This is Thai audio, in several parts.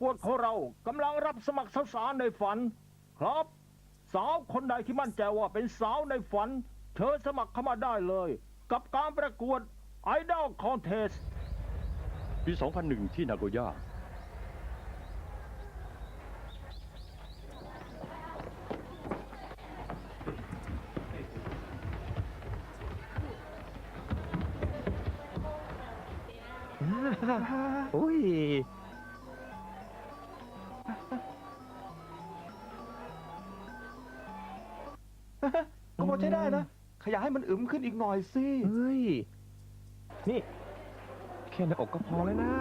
กวดของเรากำลังรับสมัครสาวๆในฝัน ครับ สาวคนใดที่มั่นใจว่าเป็นสาวในฝัน เธอสมัครเข้ามาได้เลย กับการประกวด Idol Contest ปี 2001 ที่นาโกย่า มันอึมขึ้นอีกหน่อยสิ เฮ้ย นี่ แค่หน้าอกก็พอแล้วนะ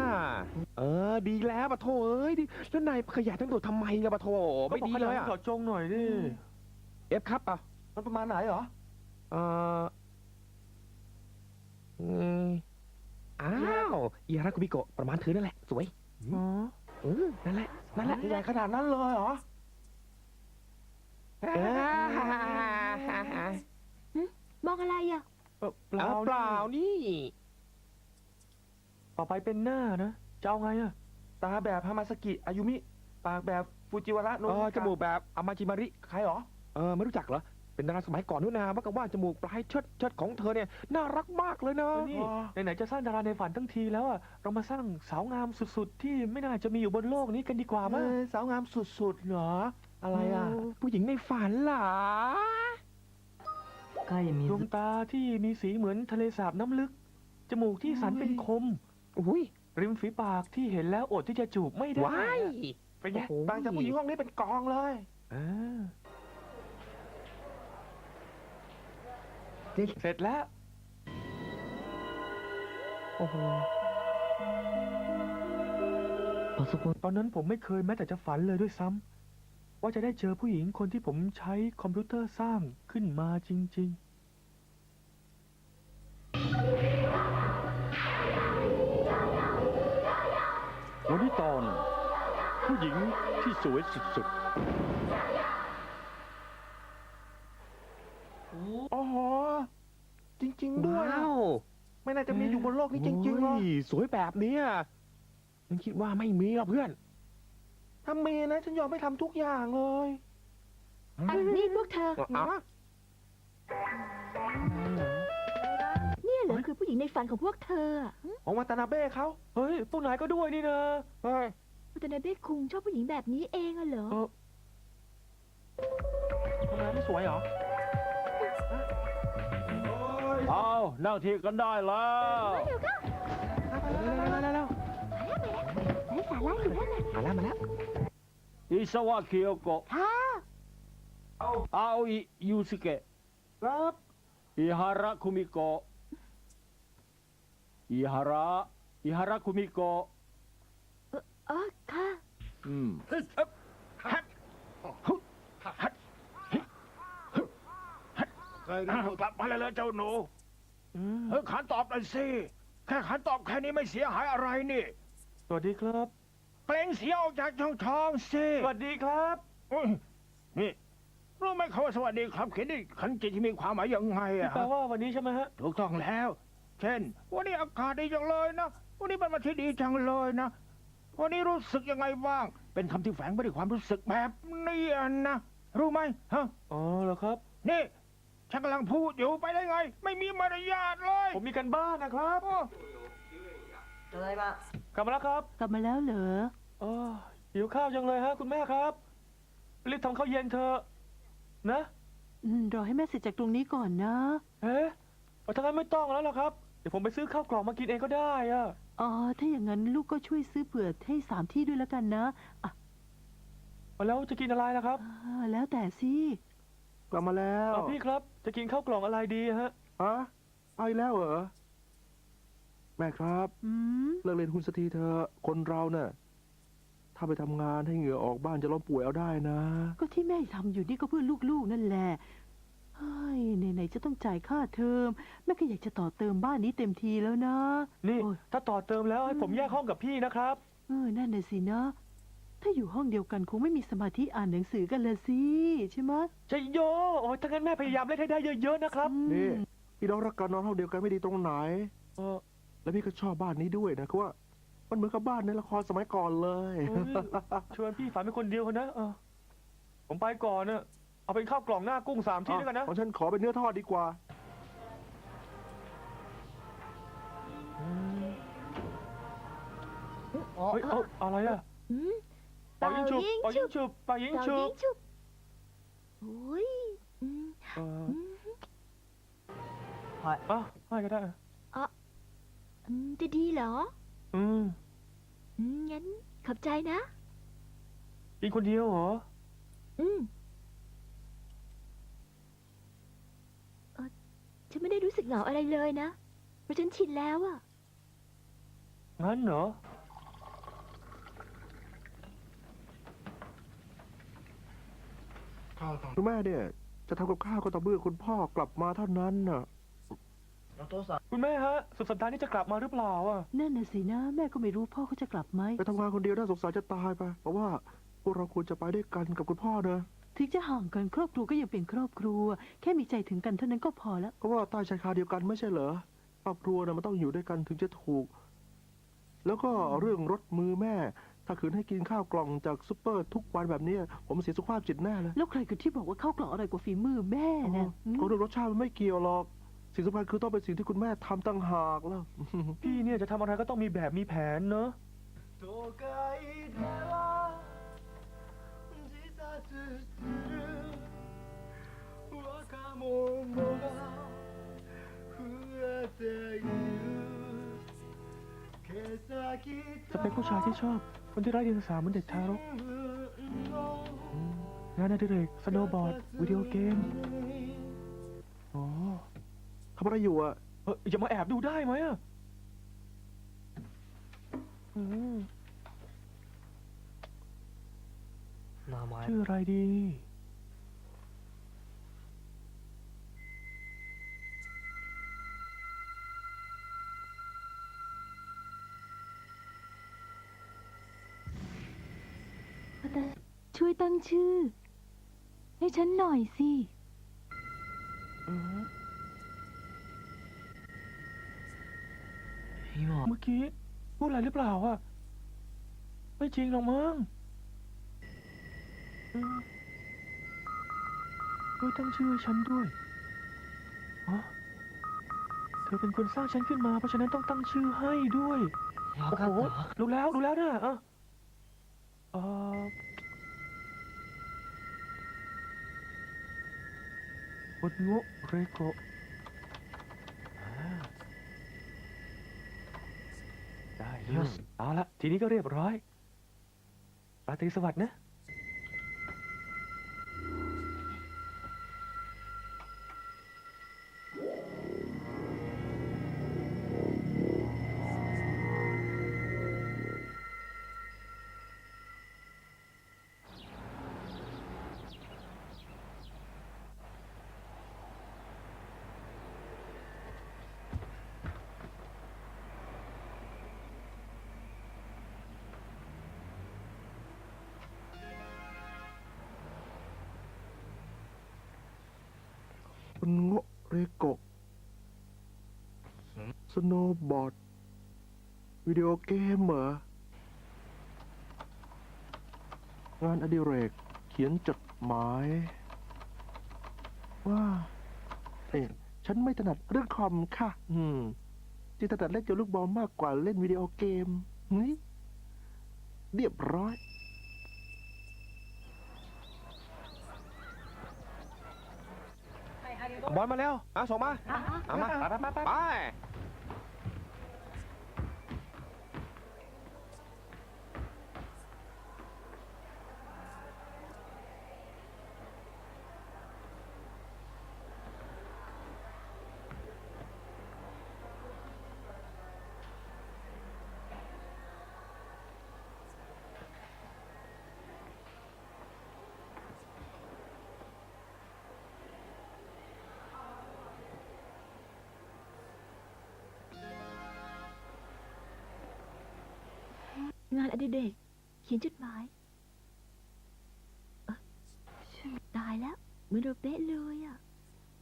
เออ ดีแล้วปะโถเอ้ยดิแล้วนายขยายทั้งตัวทำไมล่ะปะโถไม่ดีเลยอะขอจงหน่อยดิ เอฟครับอะมันประมาณไหนเหรอ เอออืมอ้าวอีฮาราคุบิโกะประมาณเธอนั่นแหละ สวยอ๋อเออนั่นแหละ นั่นแหละใหญ่ขนาดนั้นเลยเหรอเออ มองอะไรอะ เออเปเอาล่าเปล่านี่ ต่อไปเป็นหน้านะจะเอาไงอะตาแบบฮามาสกิอายุมิ ปากแบบฟูจิวาระโนเออจมูกแบบอามาจิมาริใครเหรอ เออไม่รู้จักเหรอ เป็นดาราสมัยก่อนนู้นนะว่ากันว่าจมูกปลายเชิดเชิดของเธอเนี่ยน่ารักมากเลยนะนี่ไหนๆจะสร้างดาราในฝันทั้งทีแล้วอะเรามาสร้างสาวงามสุดๆ ที่ไม่น่าจะมีอยู่บนโลกนี้กันดีกว่ามั้ยสาวงามสุดๆเหรออะไรอะเผู้หญิงในฝันเหรอ ดวงตาที่มีสีเหมือนทะเลสาบน้ำลึก จมูกที่สันเป็นคม อุ้ยริมฝีปากที่เห็นแล้วอดที่จะจูบไม่ได้ว้ายเป็นไงโอ้โหบางจากผู้หญิงห้องนี้เป็นกองเลยเสร็จแล้ว โอ้โหตอนนั้นผมไม่เคยแม้แต่จะฝันเลยด้วยซ้ำว่าจะได้เจอผู้หญิงคนที่ผมใช้คอมพิวเตอร์สร้างขึ้นมาจริง วันนี้ตอน ผู้หญิงที่สวยสุดๆอ๋อ จริง ๆ ด้วยว้าว ไม่น่าจะมีอยู่บนโลกนี้จริงๆหรอกโอ้ยสวยแบบเนี้ยฉันคิดว่าไม่มีหรอกเพื่อน ถ้ามีนะฉันยอมไม่ทำทุกอย่างเลย อันนี้พวกเธอ อะ เนี่ยเหรอคือผู้หญิงในฝันของพวกเธออะ ของวัตนาเบ้เขาเฮ้ยพวกนายก็ด้วยนี่นะเฮ้ยวัตนาเบะคุงชอบผู้หญิงแบบนี้เองอะเหรอเออทำไมไม่สวยเหรอเอานั่งที่กันได้แล้วเดี๋ยวก็แล้วแล้วไร้สาระอยู่นั่นน่ะมาแล้วมาแล้วอิสวะเคียวโกะค่ะอาโออิยูสเกะครับอิฮาระคุมิโกะ อิฮาระอิฮาระคุมิโกะอ๋อค่ะอืมกลับมาเลยเลยเจ้าหนูอืมเออขันตอบหน่อยสิ แค่ขันตอบแค่นี้ไม่เสียหายอะไรนี่ สวัสดีครับเปล่งเสียงออกจากช่องท้องสิสวัสดีครับอุ๊ยนี่รู้ไหมคำว่าสวัสดีครับเขียนนี่ขันจิตที่มีความหมายยังไงอะแปลว่าวันนี้ใช่ไหมฮะ ถูกต้องแล้ว เช่น วันนี้อากาศดีจังเลยนะ วันนี้เป็นวันที่ดีจังเลยนะ วันนี้รู้สึกยังไงบ้าง เป็นคำที่แฝงไปด้วยความรู้สึกแบบนี้อะนะ รู้ไหมฮะ อ๋อเหรอครับ นี่ฉันกำลังพูดอยู่ไปได้ไง ไม่มีมารยาทเลยผมมีกันบ้านนะครับโอ้กลับมาแล้วครับกลับมาแล้วเหรออ๋อหิวข้าวจังเลยฮะคุณแม่ครับรีบทำข้าวเย็นเถอะนะ อืมรอให้แม่เสร็จจากตรงนี้ก่อนนะ เอ๊ะเอาถ้างั้นไม่ต้องแล้วล่ะครับเดี๋ยวผมไปซื้อข้าวกล่องมากินเองก็ได้อะอ๋อ ถ้าอย่างนั้นลูกก็ช่วยซื้อเผื่อให้สามที่ด้วยแล้วกันนะอะแล้วจะกินอะไรล่ะครับอ่าแล้วแต่สิ กลับมาแล้วพี่ครับ จะกินข้าวกล่องอะไรดีฮะ ฮะเอาอีกแล้วเหรอ แม่ครับ อืม เลิกเล่นหุ้นสักทีเธอะคนเราเนะ่ะถ้าไปทำงานให้เหงื่อออกบ้านจะล้มป่วยเอาได้นะ ก็ที่แม่ทำอยู่นี่ก็เพื่อลูกๆนั่นแหละ เฮ้ยไหนๆจะต้องจ่ายค่าเทอมแม่ก็อยากจะต่อเติมบ้านนี้เต็มทีแล้วนะ นี่ โอ้ย ถ้าต่อเติมแล้วให้ผมแยกห้องกับพี่นะครับ เออนั่นน่ะสินะ ถ้าอยู่ห้องเดียวกันคงไม่มีสมาธิอ่านหนังสือกันเลยสิใช่ไหมะ จะโยโอ้ยถ้างั้นแม่พยายามเล่นให้ได้เยอะๆนะครับ อืม นี่พี่น้องรักกันนอนห้องเดียวกันไม่ดีตรงไหน เออแล้วพี่ก็ชอบบ้านนี้ด้วยนะคือว่ามันมันเหมือนกับบ้านในละครสมัยก่อนเลยเฮ้ยชวนพี่ฝันเป็นคนเดียวคนนะเออผมไปก่อนเนอะ เอาเป็นข้าวกล่องหน้ากุ้งสามชิ้นด้วยกันนะ ของฉันขอเป็นเนื้อทอดดีกว่าเฮ้ยเอาอะไรอะอืมเป่ายิงฉุบเป่ายิงฉุบเป่ายิงเต่าฉุยิบงชุบโอ้ยอืมเอออืมอะให้ก็ได้อืมจะดีเหรออืมอืมงั้นขอบใจนะกินคนเดียวเหรอ อืมเออ ฉันไม่ได้รู้สึกเหงาอะไรเลยนะ เพราะฉันชินแล้วอะงั้นเหรอคุณแม่เนี่ย จะทำกับข้าวก็ต่อเมื่อคุณพ่อกลับมาเท่านั้นน่ะคุณแม่ฮะ สุดสัปดาห์นี้จะกลับมาหรือเปล่าอะ นั่นน่ะสินะแม่ก็ไม่รู้พ่อเขาจะกลับไหมไปทำงานคนเดียวน่าสงสารจะตายไปเพราะว่าพวกเราควรจะไปด้วยกันกับคุณพ่อนะ ถึงจะห่างกันครอบครัวก็ยังเป็นครอบครัว แค่มีใจถึงกันเท่านั้นก็พอแล้วเพราะว่าใต้ชายคาเดียวกันไม่ใช่เหรอครอบครัวนะมันต้องอยู่ด้วยกันถึงจะถูก แล้วก็เรื่องรถมือแม่ ถ้าคืนให้กินข้าวกล่องจากซุปเปอร์ทุกวันแบบเนี้ยผมเสียสุขภาพจิตแน่เลยแล้วใครกันที่บอกว่าข้าวกล่องอร่อยกว่าฝีมือแม่นะอืมก็เรื่องรสชาติมันไม่เกี่ยวหรอก สิ่งสำคัญคือต้องเป็นสิ่งที่คุณแม่ทำตั้งหากแล้ว พี่เนี่ยจะทำอะไรก็ต้องมีแบบมีแผนเนอะ จะเป็นผู้ชายที่ชอบ คนที่ไร้เดียงสาเหมือนเด็กทารกอืมงานอดิเรกสโนว์บอร์ด วิดีโอเกม อ๋อทำอะไรอยู่อะเอออย่ามาแอบดูได้ไหมอะอืม ชื่ออะไรดี ช่วยตั้งชื่อ ให้ฉันหน่อยสิเออเมื่อกี้ พูดอะไรหรือเปล่าอะไม่จริงหรอกมั้ง อืมช่วยตั้งชื่อให้ฉันด้วยฮะเธอเป็นคนสร้างฉันขึ้นมา เพราะฉะนั้นต้องตั้งชื่อให้ด้วยโอ้โหรู้แล้วรู้แล้วนะอะเออวดโงเรโกะได้เลยเอาละทีนี้ก็เรียบร้อยราตรีสวัสดิ์นะ คุณโงะเรโกะสโนว์บอร์ด วิดีโอเกมเหรองานอดิเรก เขียนจดหมาย ว่า เอ๊ะฉันไม่ถนัดเรื่องคอมค่ะ อืมที่ถนัดเล่นกับลูกบอลมากกว่าเล่นวิดีโอเกมนี่เรียบร้อย บอลมาแล้วอะส่งมาเอามาไปไปไป งานอดิเรกเขียนจดหมายเอ๊ะตายแล้วเหมือนเราเป๊ะเลยอะ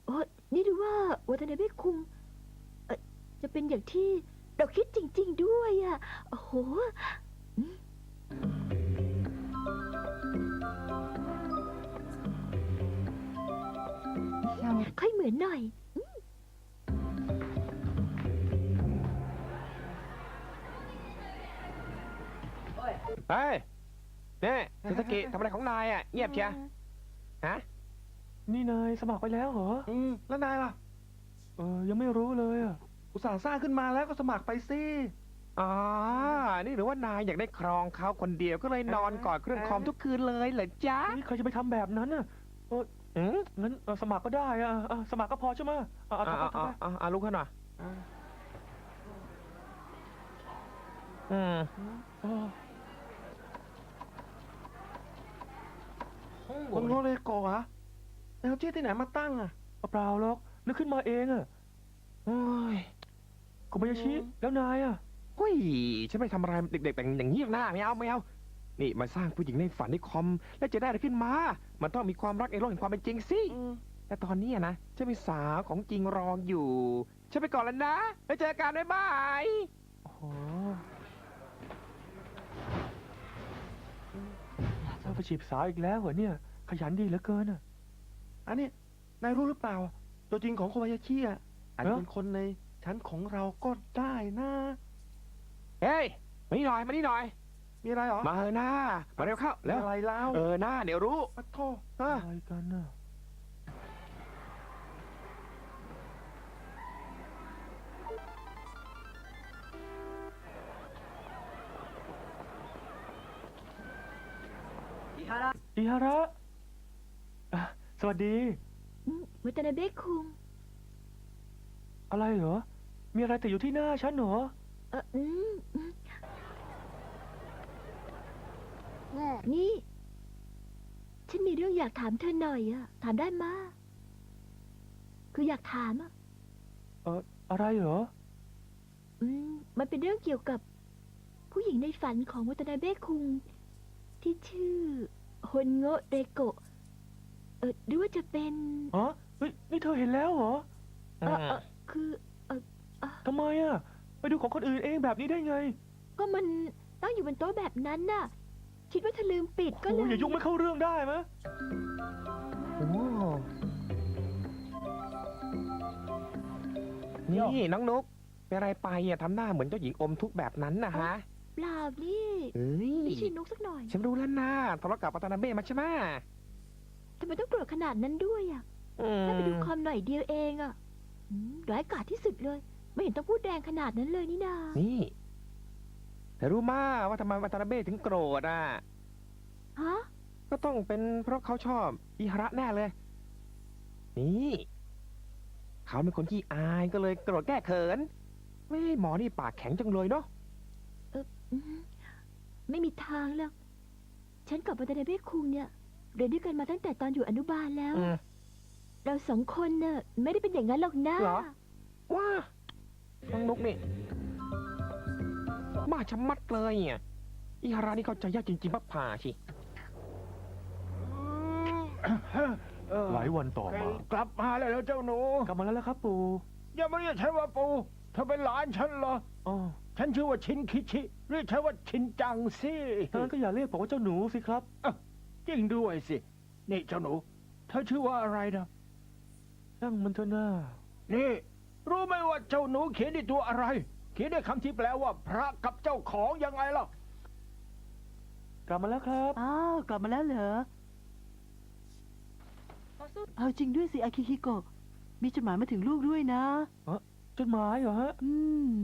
โอ้นี่ดูว่าวัตนาเบะคุงเอ่อจะเป็นอย่างที่เราคิดจริง ๆ ด้วยอะโอ้โหอืมค่อยเหมือนหน่อย เฮ้ยเนี่ยเซสกิทำอะไรของนายอะเงียบเชียฮะ นี่นายสมัครไปแล้วเหรอ อืม แล้วนายล่ะ เออ ยังไม่รู้เลยอะ อุตส่าห์สร้างขึ้นมาแล้วก็สมัครไปสิ อ๋อ นี่หรือว่านายอยากได้ครองเขาคนเดียวก็เลยนอนกอดเครื่องคอมทุกคืนเลยเหรอจ๊ะนี่ใครจะไปทำแบบนั้นน่ะอืมงั้นเออสมัครก็ได้อะอะสมัครก็พอใช่ไหมอะอะอ่าทำไปอ่าทำไปอ่าอ่าลุกขึ้นหน่อยอืม เออ คนโรเลโกะเหรอแล้วชื่อที่ไหนมาตั้งอะเปล่าหรอกนึกขึ้นมาเองอะโอ้ยโคบายาชิแล้วนายอะ เฮ้ยฉันไม่ทำอะไรเด็กๆแต่งอย่างนี้หรอกหน้าไม่เอาไม่เอา นี่มาสร้างผู้หญิงในฝันในคอม แล้วจะได้อะไรขึ้นมา มันต้องมีความรักในโลกแห่งความเป็นจริงสิ แต่ตอนนี้อะนะฉันมีสาวของจริงรองอยู่ ฉันไปก่อนแล้วนะ แล้วเจอกันบ๊ายบาย โอ้โหเธอ ไปจีบสาวอีกแล้วเหรอเนี่ย ขยันดีเหลือเกินอะ อันนี้นายรู้หรือเปล่า ตัวจริงของโคบายาชิอะอาจจะเป็นคนในชั้นของเราก็ได้นะเฮ้ยมานี่หน่อยมานี่หน่อย มีอะไรเหรอมาเถอะหน้ามาเร็วเข้าแล้วอะไรแล้วเออหน้าเดี๋ยวรู้ปะโทเอออะไรกันน่ะ อิฮาระอะสวัสดี อืมวัตนาเบะคุงอะไรเหรอ มีอะไรติดอยู่ที่หน้าฉันเหรอ เอออืมอืมนี่ ฉันมีเรื่องอยากถามเธอหน่อยอะถามได้มาคืออยากถามอะเอออะไรเหรอ อืม มันเป็นเรื่องเกี่ยวกับ ผู้หญิงในฝันของวัตนาเบะคุง ที่ชื่อฮนโงะเรโกะเออหรือว่าจะเป็นอ๋อเฮ้ยนี่เธอเห็นแล้วเหรอเออเออคือทำไมอะ ไปดูของคนอื่นเองแบบนี้ได้ไงก็มันตั้งอยู่บนโต๊ะแบบนั้นน่ะ คิดว่าเธอลืมปิดก็โอ้เลยอย่ายุ่งไม่เข้าเรื่องได้ไหมโอ้นี่น้องนุกเป็นอะไรไปอะทำหน้าเหมือนเจ้าหญิงอมทุกข์แบบนั้นนะฮะ เปล่านี่เอ้ยไม่ใช่นกสักหน่อย ฉันรู้แล้วนะทะเลาะกับปัตนาเบ้มาใช่ไหมทำไมต้องโกรธขนาดนั้นด้วยอะอืมแค่ไปดูคอมหน่อยเดียวเองอะอืมร้ายกาจที่สุดเลย ไม่เห็นต้องพูดแรงขนาดนั้นเลยนี่นานี่แต่รู้มาว่าทำไมวัตนาเบ้ถึงโกรธอะ ฮะ ก็ต้องเป็นเพราะเขาชอบอิฮาระแน่เลย นี่ เขาเป็นคนขี้อายก็เลยโกรธแก้เขิน ไม่หมอนี่ปากแข็งจังเลยเนาะอืม ไม่มีทางหรอก ฉันกับวัตนาเบะคุงเนี่ย เรียนด้วยกันมาตั้งแต่ตอนอยู่อนุบาลแล้วอืมเราสองคนเน่ะไม่ได้เป็นอย่างนั้นหรอกนะเหรอ ว้าน้องนุกนี่มาชะมัดเลยอะอิฮาระนี่เข้าใจยากจริงๆปักผ่าชิหลายวันต่อมา กลับมาแล้วเหรอเจ้าหนู กลับมาแล้วละครับปู่ อย่ามาเรียกฉันว่าปูเธอเป็นหลานฉันเหรอ อ๋อ ฉันชื่อว่าชินคิชิเรียกฉันว่าชินจังสิถ้างั้นก็อย่าเรียกผมว่าเจ้าหนูสิครับจริงด้วยสิ นี่เจ้าหนู เธอชื่อว่าอะไรนะ ช่างมันเถอะหน้า นี่ รู้ไหมว่าเจ้าหนูเขียนด้วยตัวอะไร เขียนด้วยคำที่แปลว่าพระกับเจ้าของยังไงล่ะ กลับมาแล้วครับ อ้าวกลับมาแล้วเหรอ เอาจริงด้วยสิอาคิฮิโกะมีจดหมายมาถึงลูกด้วยนะ จดหมายเหรอฮะ อืม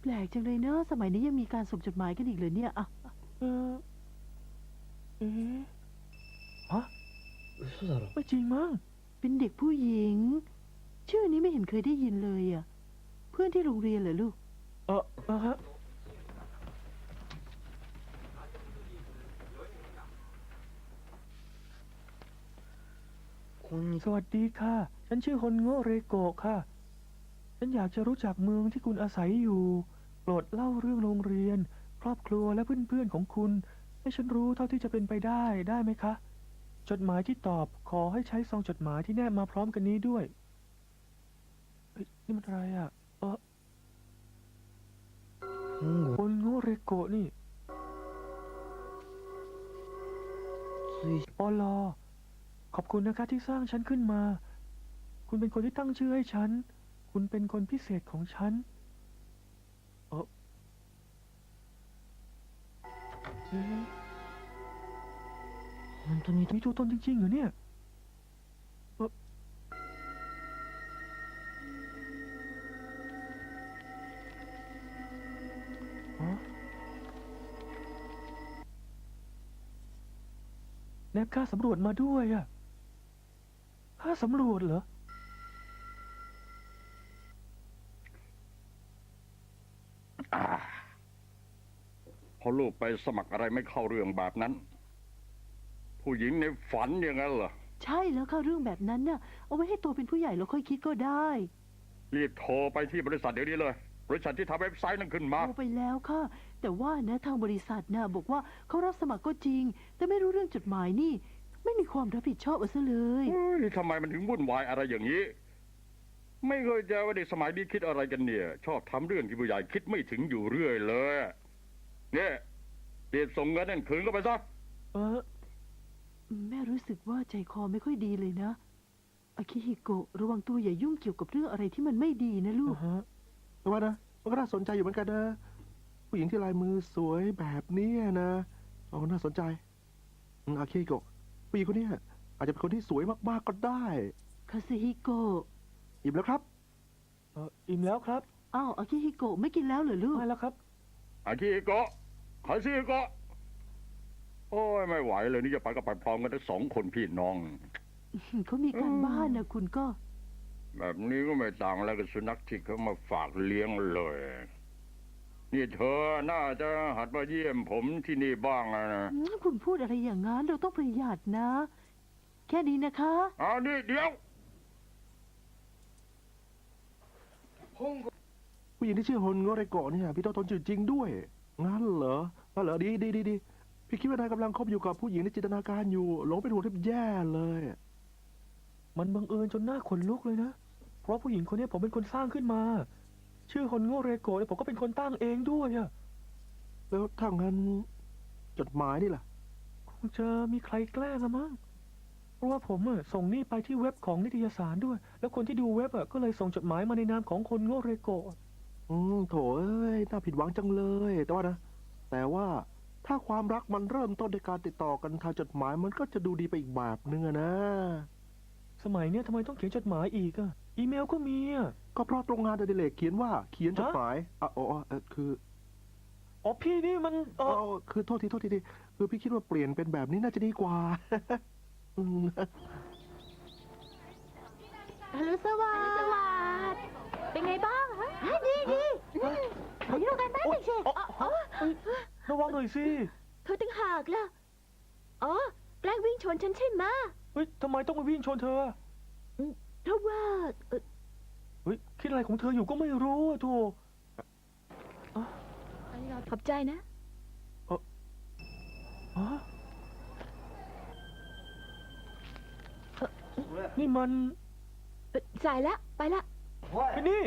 แปลกจังเลยเนอะสมัยนี้ยังมีการส่งจดหมายกันอีกเลยเนี่ยอะเออเอ๊ะฮะไม่จริงมั้งเป็นเด็กผู้หญิง ชื่อนี้ไม่เห็นเคยได้ยินเลยอะ เพื่อนที่โรงเรียนเหรอลูก เออเออฮะสวัสดีค่ะ ฉันชื่อฮนโงเรโกะค่ะ ฉันอยากจะรู้จักเมืองที่คุณอาศัยอยู่ โปรดเล่าเรื่องโรงเรียน ครอบครัวและเพื่อนๆของคุณ ให้ฉันรู้เท่าที่จะเป็นไปได้ได้ไหมคะ จดหมายที่ตอบขอให้ใช้ซองจดหมายที่แนบมาพร้อมกันนี้ด้วยเฮ้ยนี่มันอะไรอะ เออคนโง่เรโกะนี่ปอลอขอบคุณนะคะที่สร้างฉันขึ้นมา คุณเป็นคนที่ตั้งชื่อให้ฉัน คุณเป็นคนพิเศษของฉัน เออเอ๊ะมีตัวตนจริงๆเหรอเนี่ยเอ่ออ๋อแนบค่าสำรวจมาด้วยอะค่าสำรวจเหรอ พอลูกไปสมัครอะไรไม่เข้าเรื่องแบบนั้น ผู้หญิงในฝันอย่างนั้นเหรอ ใช่แล้วค่ะเรื่องแบบนั้นน่ะ เอาไว้ให้โตเป็นผู้ใหญ่แล้วค่อยคิดก็ได้รีบโทรไปที่บริษัทเดี๋ยวนี้เลย บริษัทที่ทำเว็บไซต์นั้นขึ้นมาโทรไปแล้วค่ะ แต่ว่านะทางบริษัทน่ะบอกว่าเขารับสมัครก็จริง แต่ไม่รู้เรื่องจดหมายนี่ ไม่มีความรับผิดชอบเอาซะเลยเฮ้ยทำไมมันถึงวุ่นวายอะไรอย่างนี้ ไม่เคยเจอว่าเด็กสมัยนี้คิดอะไรกันเนี่ย ชอบทำเรื่องที่ผู้ใหญ่คิดไม่ถึงอยู่เรื่อยเลย เนี่ยเรียบส่งเงินนั่นคืนก็ไปซะเออ แม่รู้สึกว่าใจคอไม่ค่อยดีเลยนะอาคิฮิโกะระวังตัวอย่ายุ่งเกี่ยวกับเรื่องอะไรที่มันไม่ดีนะลูกอ่าฮะแต่ว่านะมันก็น่าสนใจอยู่เหมือนกันนะ ผู้หญิงที่ลายมือสวยแบบเนี้ยนะอ๋อน่าสนใจอืมอาเคโกะผู้หญิงคนเนี้ยอาจจะเป็นคนที่สวยมากๆก็ได้คาซิฮิโกะอิ่มแล้วครับเอออิ่มแล้วครับอ้าวอาคิฮิโกะไม่กินแล้วเหรอลูก ไม่แล้วครับ อาคิโกะ คาซิโกะโอ้ยไม่ไหวเลยนี่จะไปกับไปพร้อมกันทั้งสองคนพี่น้อง เขามีการบ้านนะคุณก็ แบบนี้ก็ไม่ต่างอะไรกับสุนัขที่เขามาฝากเลี้ยงเลย นี่เธอน่าจะหัดมาเยี่ยมผมที่นี่บ้างอะนะอืมคุณพูดอะไรอย่างนั้นเราต้องประหยัดนะ แค่นี้นะคะเอานี่เดี๋ยวผู้หญิงที่ชื่อฮนโงเรโกะเนี่ยพี่ต้องตนจืดจริงด้วย งั้นเหรองั้นเหรอดีดีดีดีพี่คิดว่านายกำลังคบอยู่กับผู้หญิงในจินตนาการอยู่ หลงเป็นหัวแทบแย่เลย มันบังเอิญจนหน้าขนลุกเลยนะ เพราะผู้หญิงคนนี้ผมเป็นคนสร้างขึ้นมา ชื่อคนโง่เรโกะเนี่ยผมก็เป็นคนตั้งเองด้วยอะแล้วถ้างั้นจดหมายนี่ล่ะ คงจะมีใครแกล้งอะมั้ง เพราะว่าผมอะส่งนี่ไปที่เว็บของนิตยสารด้วย แล้วคนที่ดูเว็บอะก็เลยส่งจดหมายมาในนามของคนโง่เรโกะ อืมโถเอ้ยน่าผิดหวังจังเลย แต่ว่านะ แต่ว่าถ้าความรักมันเริ่มต้นด้วยการติดต่อกันทางจดหมายมันก็จะดูดีไปอีกแบบนึงอะนะ สมัยเนี้ยทำไมต้องเขียนจดหมายอีกอะอีเมลก็มีอะก็เพราะตรงงานอดิเรกเขียนว่าเขียนจดฮะหมายอะอ๋ออ๋อเออคืออ๋อพี่นี่มันเออ๋ออคือโทษทีโทษทีทีคือพี่คิดว่าเปลี่ยนเป็นแบบนี้น่าจะดีกว่า อืมอรุณสวัสดิ์สวัสดิ์เป็นไงบ้าง ฮะดีดีขอยืมกันบ้านหน่อยสิอ๋ออ๋อเฮ้ยระวังหน่อยสิเขาตั้งหากล่ะ อ๋อ แกล้งวิ่งชนฉันใช่ไหมะเฮ้ยทำไมต้องมาวิ่งชนเธอเพราะว่าเอ่อเฮ้ยคิดอะไรของเธออยู่ก็ไม่รู้อะโถขอบใจนะฮะนี่มัน เอ่อสายละ ไปละ ไอ้นี่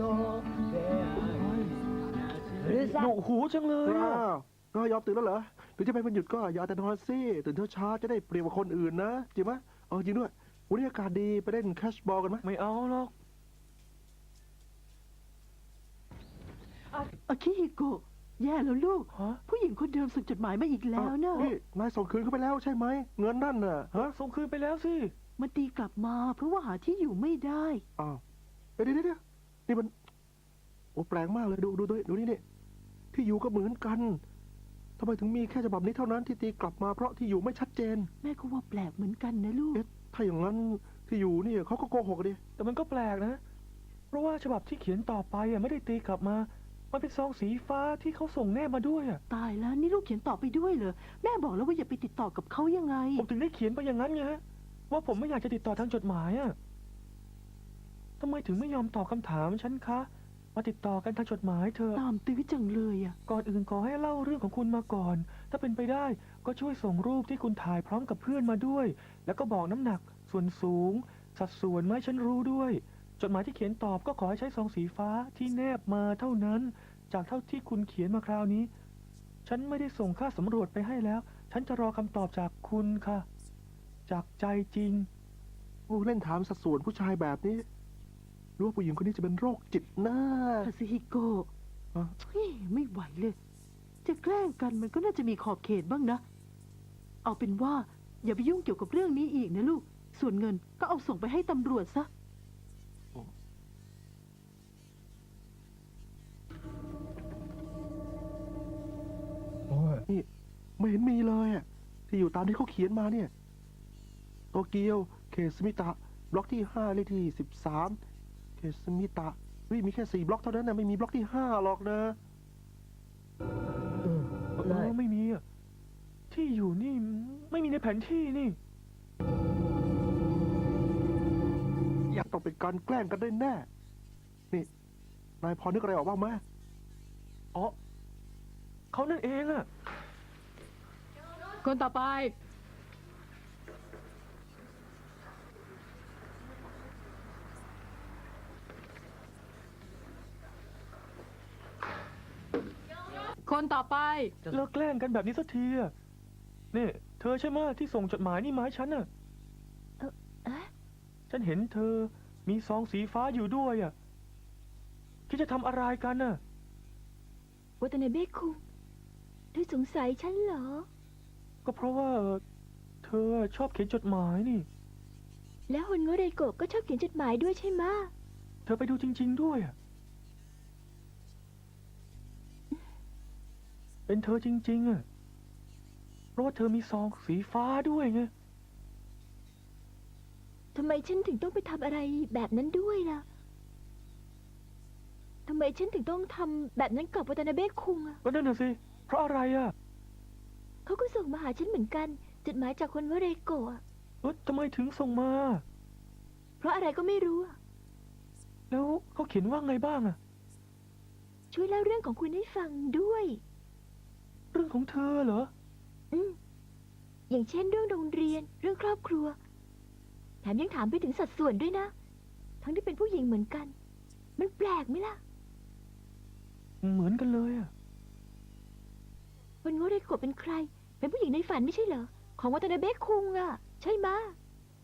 ดุหูจังเลยอะอ้าวก็ยอมตื่นแล้วเหรอถึงจะเป็นวันหยุดก็อย่าเอาแต่นอนสิตื่นเช้าๆจะได้เปรียบกว่าคนอื่นนะจริงไหมเออจริงด้วยวันนี้อากาศดีไปเล่นแคชบอลกันไหมไม่เอาหรอก อาคิฮิโกะแย่แล้วลูก ฮะ ผู้หญิงคนเดิมส่งจดหมายมาอีกแล้วนะ นี่นายส่งคืนเขาไปแล้วใช่ไหมเงินนั่นน่ะฮะส่งคืนไปแล้วสิ มันตีกลับมาเพราะว่าหาที่อยู่ไม่ได้ อ้าวเดี๋ยวเดี๋ยวเดี๋ยว นี่มัน โอ้แปลกมากเลยดูดูดูดูนี่นี่ที่อยู่ก็เหมือนกันทำไมถึงมีแค่ฉบับนี้เท่านั้นที่ตีกลับมาเพราะที่อยู่ไม่ชัดเจน แม่ก็ว่าแปลกเหมือนกันนะลูก เอ๊ะถ้าอย่างนั้นที่อยู่เนี่ยเขาก็โกหกดิแต่มันก็แปลกนะ เพราะว่าฉบับที่เขียนต่อไปอะไม่ได้ตีกลับมา มันเป็นซองสีฟ้าที่เขาส่งแนบมาด้วยอะตายแล้วนี่ลูกเขียนต่อไปด้วยเหรอแม่บอกแล้วว่าอย่าไปติดต่อกับเขายังไง ผมถึงได้เขียนไปอย่างนั้นไงฮะว่าผมไม่อยากจะติดต่อทางจดหมายอะ ทำไมถึงไม่ยอมตอบคำถามฉันคะ มาติดต่อกันทางจดหมายเถอะตามตื้อจังเลยอะ ก่อนอื่นขอให้เล่าเรื่องของคุณมาก่อน ถ้าเป็นไปได้ก็ช่วยส่งรูปที่คุณถ่ายพร้อมกับเพื่อนมาด้วย แล้วก็บอกน้ำหนัก ส่วนสูง สัดส่วนมาให้ฉันรู้ด้วย จดหมายที่เขียนตอบก็ขอให้ใช้ซองสีฟ้าที่แนบมาเท่านั้น จากเท่าที่คุณเขียนมาคราวนี้ ฉันไม่ได้ส่งค่าสำรวจไปให้แล้ว ฉันจะรอคำตอบจากคุณค่ะ จากใจจริงโอ้เล่นถามสัดส่วนผู้ชายแบบนี้ รู้ว่าผู้หญิงคนนี้จะเป็นโรคจิตหน้าคาซึฮิโกะฮะเฮ้ยไม่ไหวเลย จะแกล้งกันมันก็น่าจะมีขอบเขตบ้างนะ เอาเป็นว่าอย่าไปยุ่งเกี่ยวกับเรื่องนี้อีกนะลูก ส่วนเงินก็เอาส่งไปให้ตำรวจซะนี่ไม่เห็นมีเลยอะที่อยู่ตามที่เขาเขียนมาเนี่ย โตเกียว เขตสมิตะ บล็อกที่ห้าเลขที่สิบสาม เขตสมิตะเฮ้ยมีแค่สี่บล็อกเท่านั้นนะไม่มีบล็อกที่ห้าหรอกนะเออไม่มีอะที่อยู่นี่ไม่มีในแผนที่นี่ อยากต้องเป็นการแกล้งกันได้แน่นี่นายพอนึกอะไรออกบ้างไหมอ๋อเขานั่นเองอะคนต่อไป คนต่อไป เลิกแกล้งกันแบบนี้สักทีอะนี่ เธอใช่ไหมะที่ส่งจดหมายนี่มาให้ฉันอะเอ่อเอ๊ะฉันเห็นเธอมีซองสีฟ้าอยู่ด้วยอะคิดจะทำอะไรกันน่ะ วัตนาเบะคุงเธอสงสัยฉันเหรอ ก็เพราะว่าเธอชอบเขียนจดหมายนี่ แล้วฮอนโงเรโกะก็ชอบเขียนจดหมายด้วยใช่ไหมะ เธอไปดูจริง ๆ ด้วยอะ เป็นเธอจริง ๆอะเพราะว่าเธอมีซองสีฟ้าด้วยไง ทำไมฉันถึงต้องไปทำอะไรแบบนั้นด้วยล่ะ ทำไมฉันถึงต้องทำแบบนั้นกับวัตนาเบะคุงอะก็นั่นน่ะสิ เพราะอะไรอะเขาก็ส่งมาหาฉันเหมือนกัน จดหมายจากฮอนโงเรโกะอะเออทำไมถึงส่งมา เพราะอะไรก็ไม่รู้อะแล้วเขาเขียนว่าไงบ้างอะช่วยเล่าเรื่องของคุณให้ฟังด้วย เรื่องของเธอเหรอ อืม อย่างเช่นเรื่องโรงเรียน เรื่องครอบครัว แถมยังถามไปถึงสัดส่วนด้วยนะ ทั้งที่เป็นผู้หญิงเหมือนกัน มันแปลกไหมล่ะ เหมือนกันเลยอะวันโงเรโกะเป็นใคร เป็นผู้หญิงในฝันไม่ใช่เหรอ ของวัตนาเบะคุงอะใช่มะ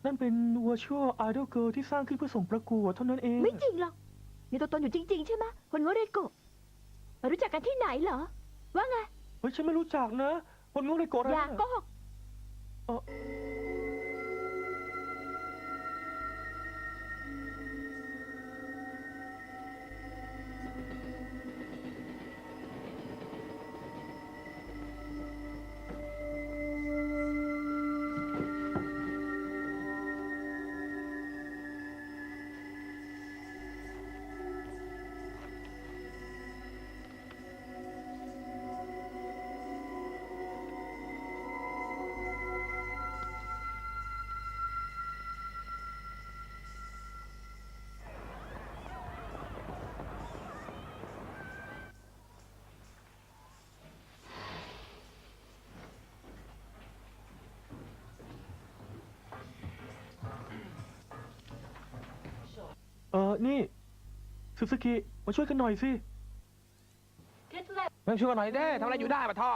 นั่นเป็น virtual idol girl ที่สร้างขึ้นเพื่อส่งประกวดเท่านั้นเองไม่จริงหรอก มีตัวตนอยู่จริง ๆ ใช่มะวันโงเรโกะมารู้จักกันที่ไหนเหรอ ว่าไง เฮ้ยฉันไม่รู้จักนะคนงงเลยโกรธอะไรอย่าน่ะโกหก เออ นี่ซึซึกิมาช่วยกันหน่อยสิแม่งช่วยกันหน่อยเด้ทำอะไรอยู่ได้ปะท่อ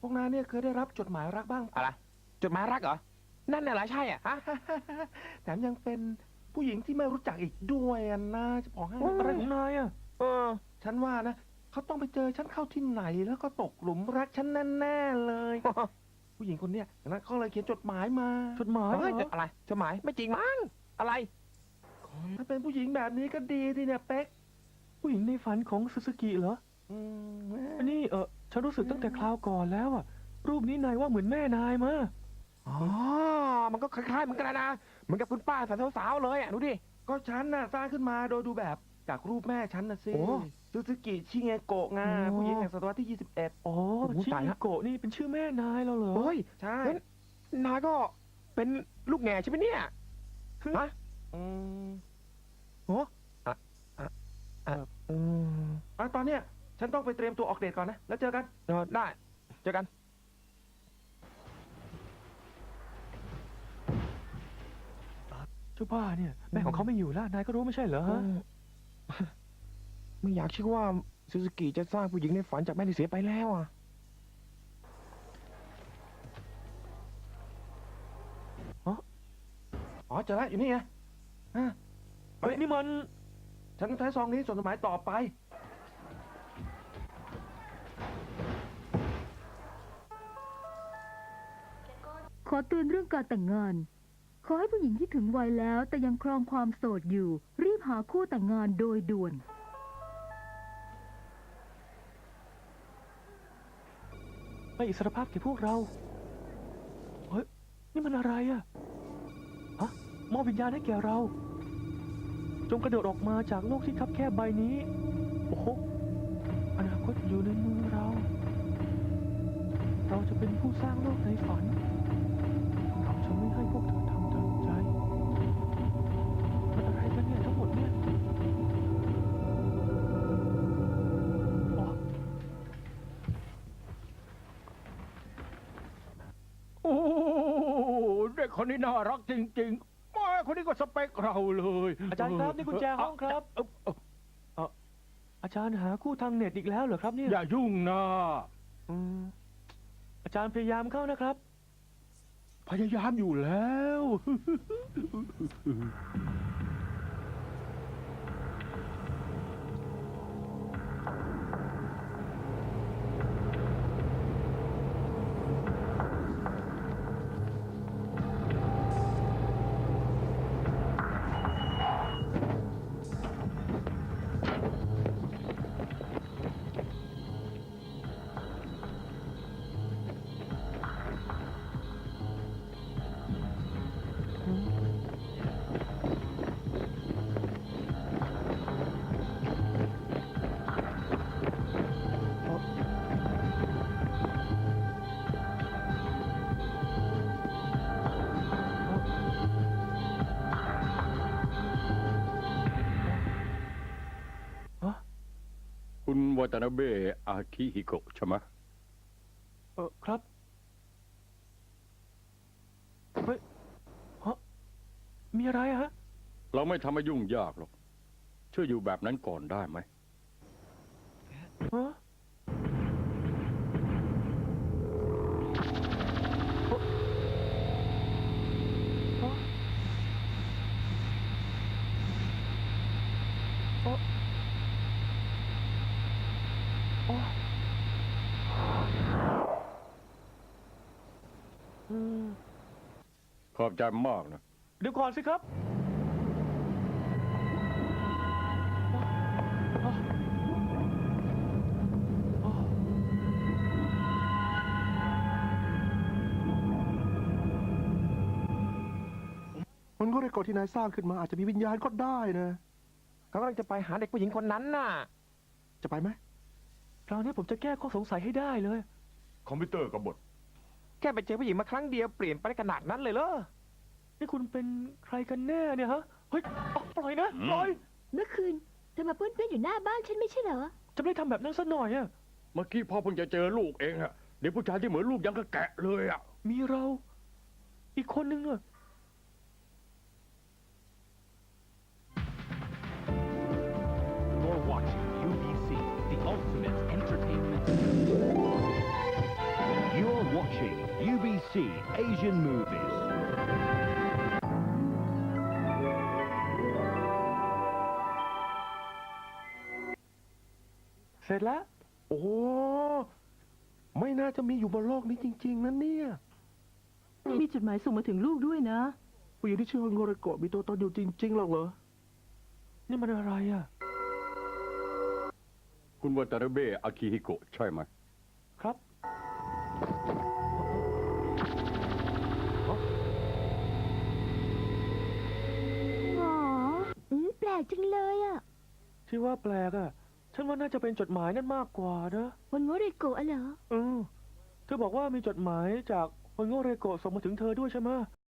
พวกนายเนี่ยเคยได้รับจดหมายรักบ้างปะอะไรจดหมายรักเหรอ นั่นน่ะเหรอใช่อะฮะแถมยังเป็นผู้หญิงที่ไม่รู้จักอีกด้วยอะนะจะบอกให้อะไรของนายอะเออ ฉันว่านะเขาต้องไปเจอฉันเข้าที่ไหนแล้วก็ตกหลุมรักฉันแน่ๆเลย ผู้หญิงคนเนี้ยนะเขาเลยเขียนจดหมายมา จดหมายเฮ้ยเหรออะไรจดหมายไม่จริงมั้งอะไร ถ้าเป็นผู้หญิงแบบนี้ก็ดีทีเนี่ยเป๊ก ผู้หญิงในฝันของซูซูกิเหรออืมอันนี้เออฉันรู้สึกตั้งแต่คราวก่อนแล้วอะรูปนี้นายว่าเหมือนแม่นายมาอ๋อ มันก็คล้ายๆเหมือนกันนะ เหมือนกับคุณป้าสาวๆเลยอะ ดูดิ ก็ฉันน่ะสร้างขึ้นมาโดยดูแบบจากรูปแม่ฉันน่ะสิโอ้ซูซูกิชิเงโกะไงโอ้ ผู้หญิงแห่งศตวรรษที่ 21 อ๋อโอ้โหชิตายเงละ โกะนี่เป็นชื่อแม่นายแล้วเหรอเฮ้ย ใช่ งั้นนายก็เป็นลูกแง่ใช่ไหมเนี่ยคือฮะ อืมโอ้อะอะอะอืมอะตอนเนี้ย ฉันต้องไปเตรียมตัวออกเดทก่อนนะ แล้วเจอกัน เออได้ เจอกัน เจ้าบ้าเนี่ย แม่ของเขาไม่อยู่แล้วนายก็รู้ไม่ใช่เหรอฮะ ไม่อยากเชื่อว่าซูซูกิจะสร้างผู้หญิงในฝันจากแม่ที่เสียไปแล้วอะ อ๋อเจอแล้วอยู่นี่ไง อะเฮ้ยนี่มัน ฉันต้องใช้ซองนี้ส่วนสมัยต่อไป ขอเตือนเรื่องการแต่งงาน ขอให้ผู้หญิงที่ถึงวัยแล้วแต่ยังครองความโสดอยู่ รีบหาคู่แต่งงานโดยด่วนให้อิสรภาพแก่พวกเรา เฮ้ย นี่มันอะไรอะฮะ มอบวิญญาณให้แก่เรา จงกระโดดออกมาจากโลกที่คับแคบใบนี้ โอ้โหอนาคตอยู่ในมือเรา เราจะเป็นผู้สร้างโลกในฝัน เราจะไม่ให้พวกเธอทำตามใจมันอะไรกันเนี่ยทั้งหมดเนี่ยอ๋อโอ้เด็กคนนี้น่ารักจริง ๆ คนนี้ก็สเปคเราเลยอาจารย์ครับนี่กุญแจห้องครับเอ่อเอ่อเอ่ออาจารย์หาคู่ทางเน็ตอีกแล้วเหรอครับเนี่ยอย่ายุ่งนะอืมอาจารย์พยายามเข้านะครับ พยายามอยู่แล้ว คุณวัตนาเบะอาคิฮิโกะใช่ไหมเออครับ เฮ้ยฮะมีอะไรอะฮะ เราไม่ทำให้ยุ่งยากหรอก ช่วยอยู่แบบนั้นก่อนได้ไหม ฮะโอ้โอ้โอ้อืม ขอบใจมากนะ เดี๋ยวก่อนสิครับ มันก็เรโกะที่นายสร้างขึ้นมาอาจจะมีวิญญาณก็ได้นะ เขากำลังจะไปหาเด็กผู้หญิงคนนั้นน่ะ จะไปไหม คราวนี้ผมจะแก้ข้อสงสัยให้ได้เลย คอมพิวเตอร์กบฏแค่ไปเจอผู้หญิงมาครั้งเดียวเปลี่ยนไปได้ขนาดนั้นเลยเหรอ นี่คุณเป็นใครกันแน่เนี่ยฮะ เฮ้ยเอาปล่อยนะปล่อยเมื่อคืนเธอมาป้วนเปี้ยนอยู่หน้าบ้านฉันไม่ใช่เหรอ จะไม่ได้ทำแบบนั้นซะหน่อยอะเมื่อกี้พ่อเพิ่งจะเจอลูกเองอะเด็กผู้ชายที่เหมือนลูกยังกับแกะเลยอะมีเรา อีกคนนึงอะ UBC Asian Movies. เสร็จแล้ว โอ้ ไม่น่าจะมีอยู่บนโลกนี้จริง ๆนะเนี่ย มีจดหมายส่งมาถึงลูกด้วยนะ ผู้หญิงที่ชื่อฮอนโงเรโกะมีตัวตนอยู่จริงๆหรอกเหรอ นี่มันอะไรอะคุณวัตนาเบะอาคิฮิโกะใช่ไหม ลกจังเลยอะที่ว่าแปลกอะฉันว่าน่าจะเป็นจดหมายนั่นมากกว่านะวันโงเรโกะอะเหรอ เออเธอบอกว่ามีจดหมายจากฮอนโงเรโกะส่งมาถึงเธอด้วยใช่ไหม